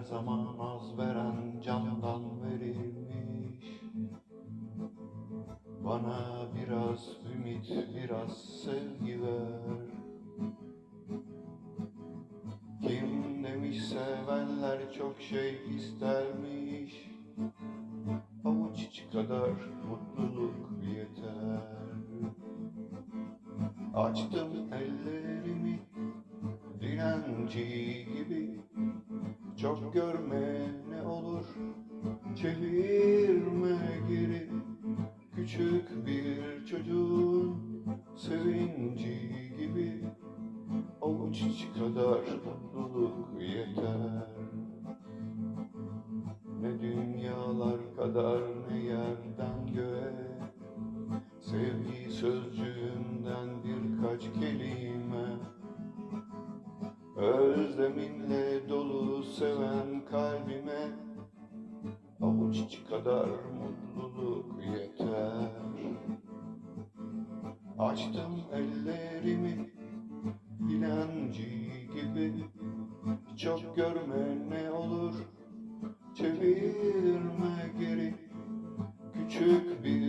Her zaman az veren candan verilmiş. Bana biraz ümit, biraz sevgi ver. Kim demiş sevenler çok şey istermiş? Avuç içi kadar mutluluk yeter. Açtım ellerimi dilenci gibi Çok görme ne olur çevirme geri. Küçük bir çocuğun sevinci gibi Avuç içi kadar mutluluk yeter. Ne dünyalar kadar ne yerden göğe Sevgi sözcüğünden birkaç kelime. Özleminle dolu seven kalbime Avuç içi kadar mutluluk yeter. Açtım ellerimi dilenci gibi. Çok görme ne olur çevirme geri. Küçük bir